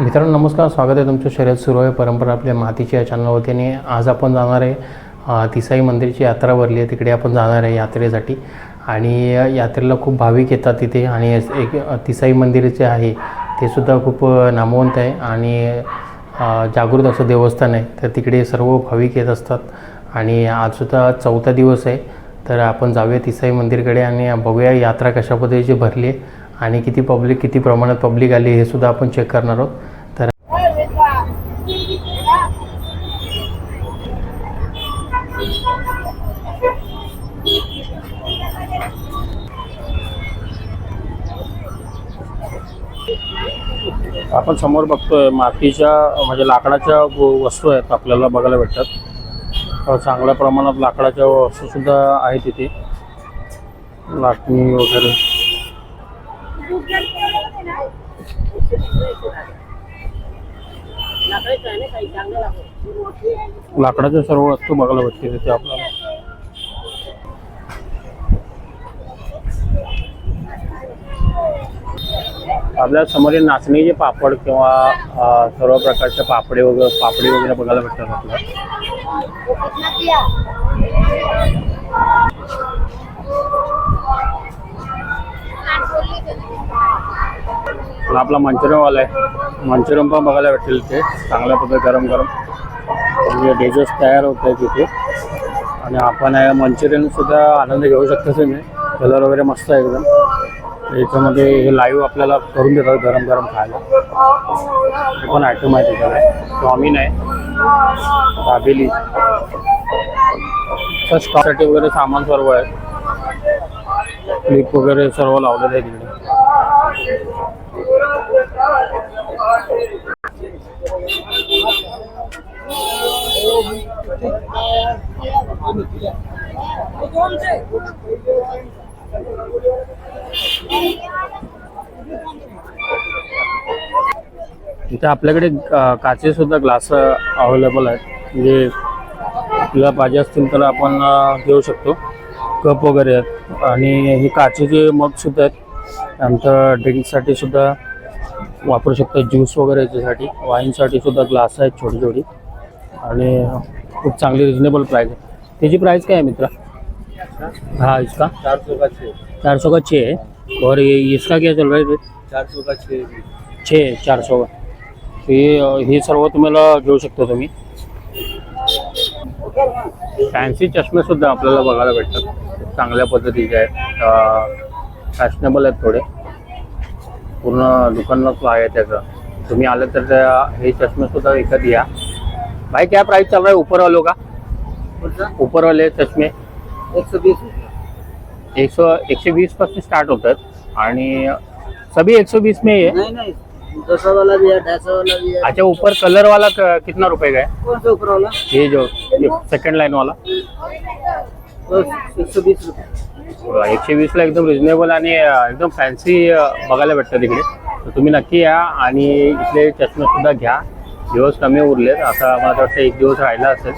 मित्रांनो नमस्कार. स्वागत आहे तुमचं शर्यत सुरू आहे. परंपरा आपल्या मातीच्या चॅनलवरती. आणि आज आपण जाणार आहे तिसाई मंदिरची यात्रा भरली आहे. तिकडे आपण जाणार आहे यात्रेसाठी. आणि यात्रेला खूप भाविक येतात तिथे. आणि एक तिसाई मंदिर जे आहे ते सुद्धा खूप नामवंत आहे. आणि जागृत असं देवस्थान आहे. तर तिकडे सर्व भाविक येत असतात. आणि आजसुद्धा चौथा दिवस आहे. तर आपण जाऊया तिसाई मंदिरकडे आणि बघूया यात्रा कशा पद्धतीची भरली आहे. आणि किती पब्लिक किती प्रमाणात पब्लिक आली हे सुद्धा आपण चेक करणार आहोत. तर आपण समोर बघतोय मातीच्या म्हणजे लाकडाच्या वस्तू आहेत आपल्याला बघायला भेटतात. चांगल्या प्रमाणात लाकडाच्या वस्तू सुद्धा आहेत तिथे लाटणी वगैरे. लाकडाच्या सर्व वस्तू बघायला भेटते तिथे आपल्याला. आपल्या समोरील नाचणीचे पापड किंवा सर्व प्रकारचे पापडे वगैरे पापडी वगैरे बघायला भेटतात आपल्याला. आपला मंचुरियनवाला आहे. मंचुरियन पण बघायला भेटेल ते चांगल्या पद्धती गरम गरम. म्हणजे डेजर्स तयार होत आहे तिथे आणि आपण मंचुरियन सुद्धा आनंद घेऊ शकतो तुम्ही. कलर वगैरे मस्त आहे एकदम. याच्यामध्ये हे लाईव्ह आपल्याला करून देतात गरम गरम खायला. हे पण आयटम आहे त्याच्याकडे चॉमिन आहे. दाबेली. तर स्टॉकसाठी वगैरे सामान सर्व आहे. क्लिप वगैरे सर्व लावलेलं आहे तिकडे इथे आपल्याकडे काचे सुद्धा ग्लास अवेलेबल आहेत. म्हणजे आपल्याला पाहिजे असतील तर आपण घेऊ शकतो. कप वगैरे आहेत. आणि हे काचेचे मग सुद्धा आहेत आमच्या ड्रिंकसाठी सुद्धा वापरू शकतो. ज्यूस वगैरे याच्यासाठी वाईनसाठी सुद्धा ग्लास आहेत छोटी छोटी आणि खूप चांगली रिजनेबल प्राईस आहे. त्याची प्राईस काय आहे मित्रा? हाँ इसका? चार सौ का छः चार सौ का छः है और ये इसका क्या चल रहा है चार सौ का छः छे चार सौ हे हे सर्व तुम्हाला घेऊ शकता तुम्ही. फॅन्सी चष्मे सुद्धा आपल्याला बघायला भेटतात. चांगल्या पद्धतीचे आहेत. फॅशनेबल आहेत थोडे. पूर्ण दुकानच आहे त्याचं. तुम्ही आले तर त्या हे चष्मे सुद्धा विकत घ्या. भाई क्या प्राइस चल रहा है ऊपर वालों का ऊपर वाले चष्मे एक सौ बीस। एक सौ एकशे वीसपासून स्टार्ट होतात आणि सभी एक सौ बीस में ही है? नहीं नहीं दो सौ वाला भी है ढाई सौ वाला भी है। अच्छा ऊपर कलर वाला क- कितना रुपए का है? कौन सा ऊपर वाला ये जो सेकंड लाइन वाला। एक सौ बीस रुपये एकशे वीसला एकदम रिजनेबल आणि अं, एकदम फॅन्सी बघायला भेटतं तिकडे. तर तुम्ही नक्की या आणि इथले चष्मे सुद्धा घ्या. दिवस कमी उरलेत. आता मला वाटतं एक दिवस राहिला असेल.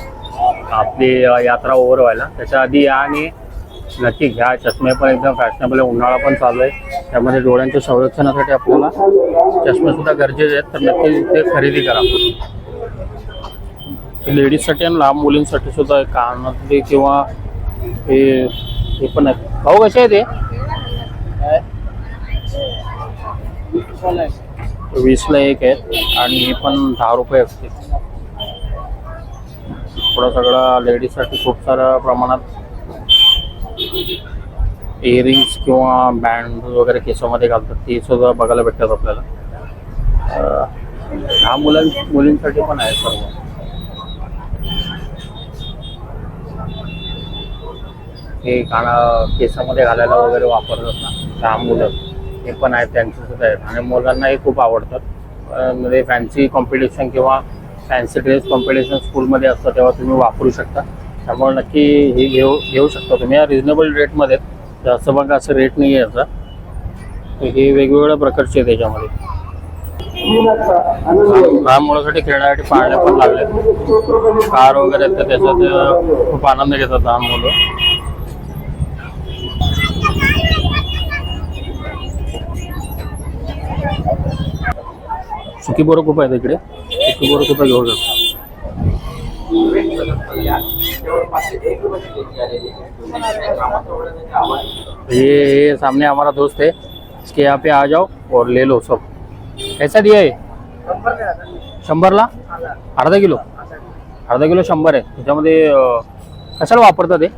आपली यात्रा ओव्हर व्हायला. त्याच्या आधी या आणि नक्की घ्या. चष्मे पण एकदम फॅशनेबल आहे. उन्हाळा पण चालू आहे. त्यामध्ये डोळ्यांच्या संरक्षणासाठी आपल्याला चष्मे सुद्धा गरजेचे आहेत. तर नक्की ते खरेदी करा. लेडीजसाठी आणि लहान मुलींसाठी सुद्धा कानातले किंवा हे हे पण आहेत भाऊ कसे आहे ते वीसला एक आहेत आणि हे पण दहा रुपये असते थोडा सगळा लेडीजसाठी खूप साऱ्या प्रमाणात इयरिंग्स किंवा बँड वगैरे केसामध्ये घालतात ते सुद्धा बघायला भेटतात आपल्याला. अं, मुलां मुलींसाठी पण आहे सर्व. हे गाणं केसामध्ये घालायला वगैरे वापरतात ना लहान मुलं. हे पण आहेत त्यांचे सुद्धा आहेत. आणि मुलांनाही खूप आवडतात. म्हणजे फॅन्सी कॉम्पिटिशन किंवा फॅन्सी ड्रेस कॉम्पिटिशन स्कूलमध्ये असतं तेव्हा तुम्ही वापरू शकता. त्यामुळे नक्की हे घेऊ घेऊ शकता तुम्ही. या रिजनेबल रेटमध्ये आहेत. जास्त बघा असं रेट नाही आहे याचा. हे वेगवेगळ्या प्रकारचे आहे त्याच्यामध्ये लहान मुलासाठी खेळण्यासाठी पाळण्या पण लागले कार वगैरे आहेत तर त्याच्यात खूप आनंद घेतात लहान मुलं. सुकी बोरं खूप आहेत इकडे सुकी बोरं खूप घेऊ शकता ये ये सामने हमारा दोस्त है। इसके यहाँ पे आ जाओ और ले लो सब। कैसा दिया है? शंभरला अर्धा किलो। अर्धा किलो शंभर आहे त्याच्यामध्ये अं, कशाला वापरतात ते?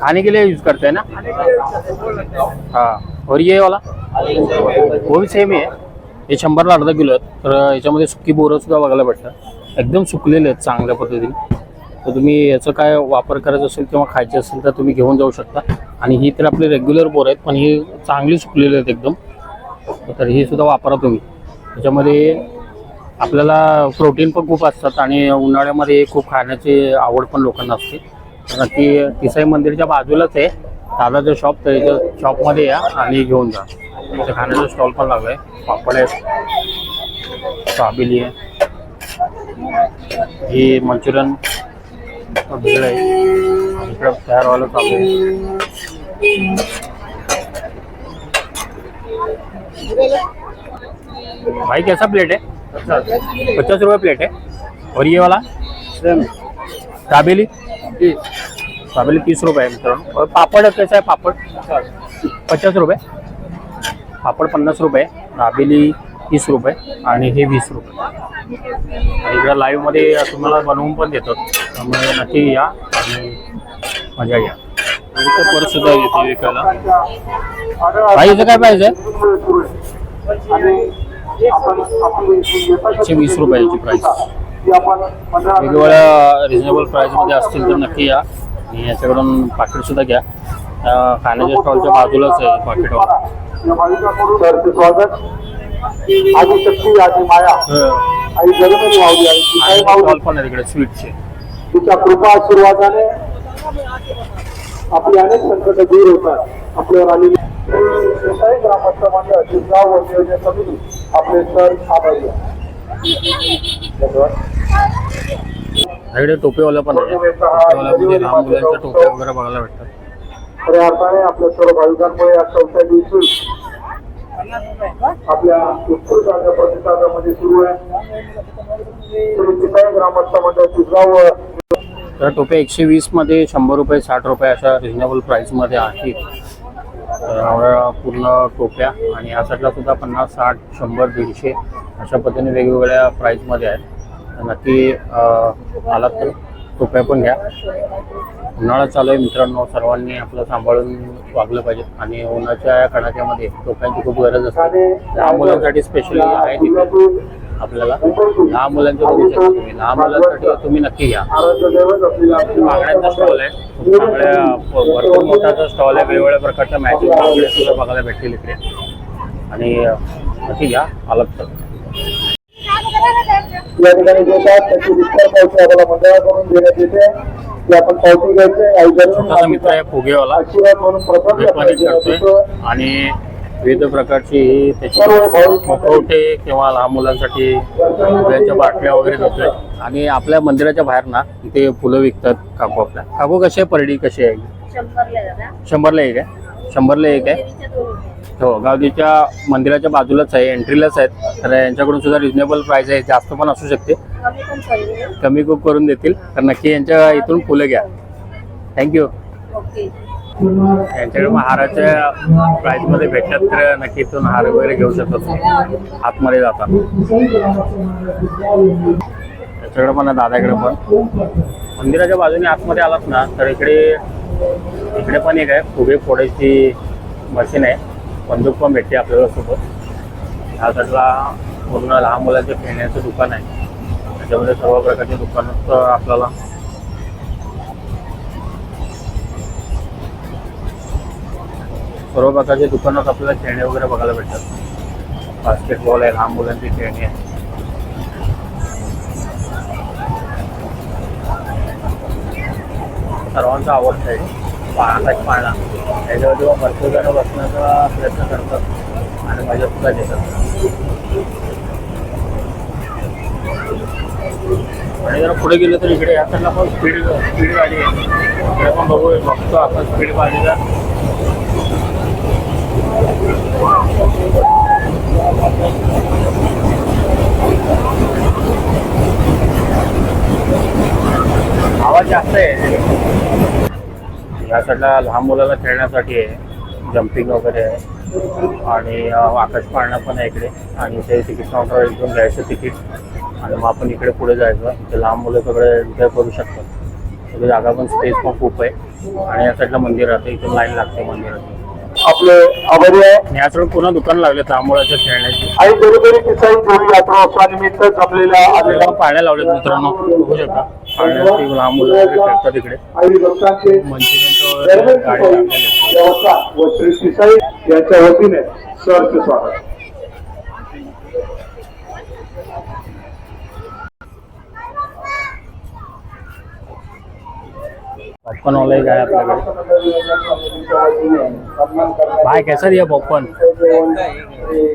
खाने के लिए यूज़ करते हैं ना? हाँ. और ये वाला? वो भी सेम आहे हे. हे शंभरला अर्धा किलो आहेत. तर याच्यामध्ये सुकी बोरं सुद्धा बघायला भेटतात. एकदम सुकलेले आहेत चांगल्या पद्धतीने. तर तुम्ही याचं काय वापर करायचा असेल किंवा खायचे असेल तर तुम्ही घेऊन जाऊ शकता. आणि ही तर आपली रेग्युलर बोर आहेत पण ही चांगली सुकलेली आहेत एकदम. तर ही सुद्धा वापरा तुम्ही. त्याच्यामध्ये आपल्याला प्रोटीन पण खूप असतात आणि उन्हाळ्यामध्ये खूप खाण्याची आवड पण लोकांना असते. कारण ती तिसाई मंदिरच्या बाजूलाच आहे. दादाचं शॉप तर याच्या शॉपमध्ये या आणि घेऊन जा. इथे खाण्याचा स्टॉल पण लागलाय. पापड आहे साबिली आहे. ही मंचुरियन भेळ आहे. इकडं तयार व्हायला चालू आहे. भाई कैसा प्लेट है पचास रुपये प्लेट है और ये वाला? दाबेली दाबेली तीस रुपये आहे मित्रांनो. और पापड कैसा आहे पापड पचास रुपये. पापड पन्नास रुपये दाबेली तीस रुपये आणि हे वीस रुपये. इकडं लाईव्हमध्ये तुम्हाला बनवून पण देतात त्यामुळे नक्की या आणि मजा घ्या. परत सुद्धा येते विकायला. इथं काय पाहिजे एकशे वीस रुपयाची प्राईस वेगवेगळ्या रिजनेबल प्राईसमध्ये असतील तर नक्की या. आणि याच्याकडून पाकिट सुद्धा घ्या. खाण्याच्या स्टॉलच्या बाजूलाच आहे सरचे स्वागत. आधी शक्ती आधी माया. आई तिथाही मावली स्टॉल पण आहे तिकडे स्वीटचे. तिच्या कृपा आशीर्वादाने आपली अनेक संकट दूर होतात. आपल्यावर आलेली ग्रामस्थ मंडळ जिल्हा व नियोजन समिती आपले सर आभारी आहे. धन्यवाद. इकडे टोपेवाला पण आहे. टोपेवाल्यामध्ये लहान मुलांच्या टोप्या वगैरे बघायला भेटतात. खऱ्या अर्थाने आपल्या सर्व भाविकांमुळे या चौथ्या दिवशी आपल्या उत्कृष्ट प्रतिसादामध्ये सुरू आहे. श्री ग्रामस्थ मंडळ तर टोप्या एकशे वीसमध्ये शंभर रुपये साठ रुपये अशा रिजनेबल प्राईसमध्ये आहेत. तर पूर्ण टोप्या आणि या साईडला सुद्धा पन्नास साठ शंभर दीडशे अशा पद्धतीने वेगवेगळ्या प्राईसमध्ये आहेत. नक्की आलात तर टोप्या पण घ्या. उन्हाळा चालू आहे मित्रांनो सर्वांनी आपलं सांभाळून वागलं पाहिजे. आणि उन्हाच्या या कडाक्यामध्ये टोप्यांची खूप गरज असते. लहान मुलांसाठी स्पेशली आहे तिथे आपल्याला. लहान मुलांचं बघू शकता तुम्ही. लहान मुलांसाठी तुम्ही नक्की घ्या. आराध्य बांगड्यांचा स्टॉल आहे. खूप चांगल्या भरपूर मोठाचा स्टॉल आहे वेगवेगळ्या प्रकारच्या मॅचिंग बांगड्या सुद्धा बघायला भेटतील इकडे. आणि नक्की घ्या. आलात तर. या ठिकाणी देतात त्याची विस्तार पावती आम्हाला मंडळाकडून देण्यात येते. की आपण पावती घ्यायचे आई छोटासा मित्र आहे जरूर फुगेवाला. आशीर्वाद म्हणून प्रथम आणि विविध प्रकारची त्याची मुखवटे किंवा लहान मुलांसाठी फुग्याच्या बाटल्या वगैरे देतोय. आणि आपल्या मंदिराच्या बाहेर ना इथे फुलं विकतात काकू आपल्या. काकू कशी आहे? परडी कशी आहे? शंभरला एक आहे? शंभरला एक आहे? हो गावदीच्या मंदिराच्या बाजूलाच आहे एंट्रीलाच आहेत. तर यांच्याकडून सुद्धा रिजनेबल प्राइस आहे जास्त पण असू शकते. कमी खूप करून देतील. तर नक्की यांच्या इथून फुलं घ्या. Thank you okay. यांच्याकडे मग हाराच्या प्राईसमध्ये भेटतात तर नक्की इथून हार वगैरे घेऊ शकतो तुम्ही आतमध्ये जाता त्याच्याकडे पण दादाकडे पण. मंदिराच्या बाजूने आतमध्ये आलात ना तर इकडे इकडे पण एक आहे फुगे फोडायची मशीन आहे. बंदूक पण भेटते आपल्याला सोबत. ह्या साईडला पूर्ण लहान मुलांचे खेळण्याचं दुकान आहे. त्याच्यामध्ये सर्व प्रकारचे दुकानं आपल्याला. सर्व प्रकारचे दुकानात आपल्याला खेळणे वगैरे बघायला भेटतात. बास्केटबॉल आहे लहान मुलांची खेळणी आहे. सर्वांचा आवडता आहे. पाळा. त्याच्यावर त्याच्यावर भरपूर जण बसण्याचा प्रयत्न करतात आणि मजा सुद्धा देतात आणि जर पुढे गेलं तर इकडे या साईडला पण स्पीड स्पीड गाडी आहे. इकडे पण बघू बघतो आपण स्पीड गाडीला आवाज जास्त आहे. या साईडला लहान मुलाला खेळण्यासाठी आहे. जम्पिंग वगैरे आहे. आणि आकाश पाळणा पण आहे इकडे. आणि ते तिकीट काउंटर इथून घ्यायचं तिकीट. आणि मग आपण इकडे पुढे जायचं. इथे लहान मुलं सगळे एन्जॉय करू शकतात. सगळी जागा पण स्पेस पण खूप आहे. आणि या साईडला मंदिर राहतं इथून लाईन लागते मंदिराची आपले आभारी आहे. आणि या साईड पुन्हा दुकान लागले मुलाच्या खेळण्याची. आणि बरोबरी किसाई जोडी यात्रा उत्सवानिमित्त जमलेल्या आलेल्या पाळण्या लावलेत मित्रांनो. बघू शकता. पाळण्यासाठी लहान मुलं खेळतात इकडे. आई पॉपकॉर्न वाला एक आहे आपल्याकडे भाई, कैसा दिया पॉपकॉर्न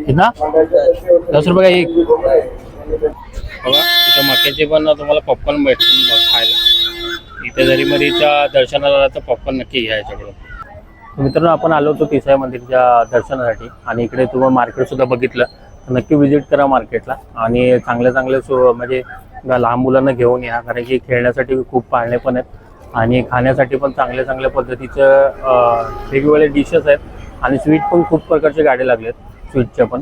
कितना? दस रुपये का एक। बघा पॉपकॉर्न भेटतील इथे जरी मरीच्या दर्शनाला आला तर पॉपकॉर्न नक्की घ्या याच्याकडून. मित्रांनो आपण आलो होतो तिसाई मंदिरच्या दर्शनासाठी आणि इकडे तुम्ही मार्केट सुद्धा बघितलं. तर नक्की विजिट करा मार्केटला आणि चांगले चांगले सो म्हणजे लहान मुलांना घेऊन या कारण की खेळण्यासाठी खूप पाळणे पण आहेत आणि खाण्यासाठी पण चांगल्या चांगल्या पद्धतीचं वेगवेगळे डिशेस आहेत आणि स्वीट पण खूप प्रकारचे गाडे आहेत स्वीटच्या पण.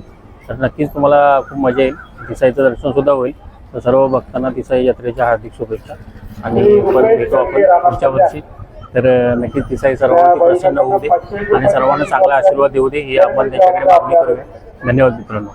तर नक्कीच तुम्हाला खूप मजा येईल. तिसाईचं दर्शनसुद्धा होईल. तर सर्व भक्तांना तिसाई यात्रेच्या हार्दिक शुभेच्छा. आणि परत भेटू आपण पुढच्या वर्षी. तर नक्कीच तिसाई सर्वांना प्रसन्न होऊ दे आणि सर्वांना चांगला आशीर्वाद देऊ दे. ही आपण त्याच्याकडे मागणी करूया. धन्यवाद मित्रांनो.